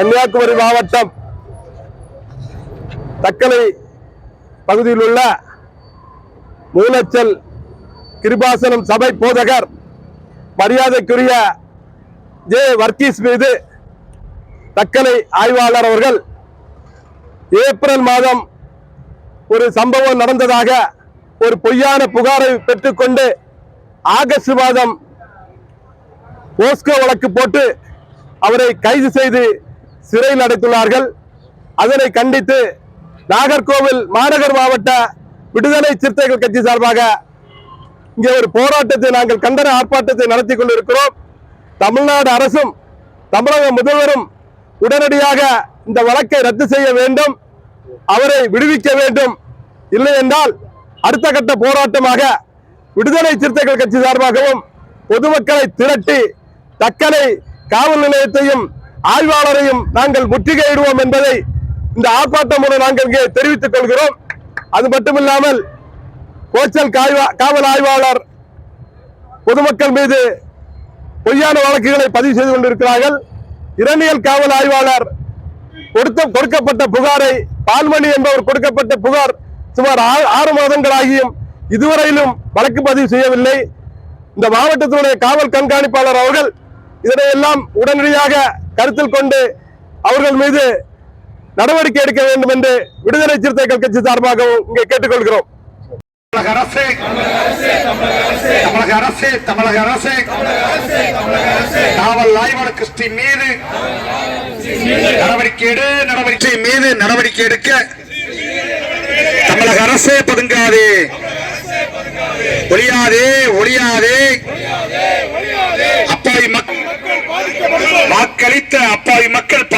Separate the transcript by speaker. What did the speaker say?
Speaker 1: கன்னியாகுமரி மாவட்டம் தக்கலை பகுதியில் உள்ள மூலச்சல் கிருபாசனம் சபை போதகர் மரியாதைக்குரிய ஜே வர்கீஸ் மீது தக்கலை ஆய்வாளர் அவர்கள் ஏப்ரல் மாதம் ஒரு சம்பவம் நடந்ததாக ஒரு பொய்யான புகாரை பெற்றுக்கொண்டு ஆகஸ்ட் மாதம் போஸ்கோ வழக்கு போட்டு அவரை கைது செய்து சிறையில் அடைத்துள்ளார்கள். அதனை கண்டித்து நாகர்கோவில் மாநகர் மாவட்ட விடுதலை சிறுத்தைகள் கட்சி சார்பாக இங்கே ஒரு போராட்டத்தை நாங்கள் கண்டன ஆர்ப்பாட்டத்தை நடத்தி கொண்டிருக்கிறோம். தமிழ்நாடு அரசும் தமிழக முதல்வரும் உடனடியாக இந்த வழக்கை ரத்து செய்ய வேண்டும். அவரை விடுவிக்க வேண்டும். இல்லை என்றால் அடுத்த கட்ட போராட்டமாக விடுதலை சிறுத்தைகள் கட்சி சார்பாகவும் பொதுமக்களை திரட்டி தக்கலை காவல் நிலையத்தையும் ஆய்வாளரையும் நாங்கள் முற்றுகையிடுவோம் என்பதை இந்த ஆர்ப்பாட்டம் மூலம் நாங்கள் இங்கே தெரிவித்துக் கொள்கிறோம். அது மட்டுமில்லாமல் கோச்சல் காய்வா- காவல் ஆய்வாளர் பொதுமக்கள் மீது பொய்யான வழக்குகளை பதிவு செய்து கொண்டிருக்கிறார்கள். இரணியல் காவல் ஆய்வாளர் கொடுத்த கொடுக்கப்பட்ட புகாரை பால்மணி என்பவர் கொடுக்கப்பட்ட புகார் சுமார் ஆறு மாதங்களாகியும் இதுவரையிலும் வழக்கு பதிவு செய்யவில்லை. இந்த மாவட்டத்தினுடைய காவல் கண்காணிப்பாளர் அவர்கள் இதனை எல்லாம் உடனடியாக கருத்தில் கொண்டு அவர்கள் மீது நடவடிக்கை எடுக்க வேண்டும் என்று விடுதலை சிறுத்தைகள் கட்சி சார்பாகவும் இங்கே கேட்டுக்கொள்கிறோம்.
Speaker 2: தமிழக அரசு தமிழக அரசு தமிழக அரசு காவல் ஆய்வாளர் கிறிஸ்டின் மீது நடவடிக்கை எடு நடவடிக்கை மீது நடவடிக்கை எடுக்க தமிழக அரசே பதுங்காதே. ஒளியாதே ஒளியாதே அப்பாவி மக்கள் வாக்களித்த அப்பாவி மக்கள்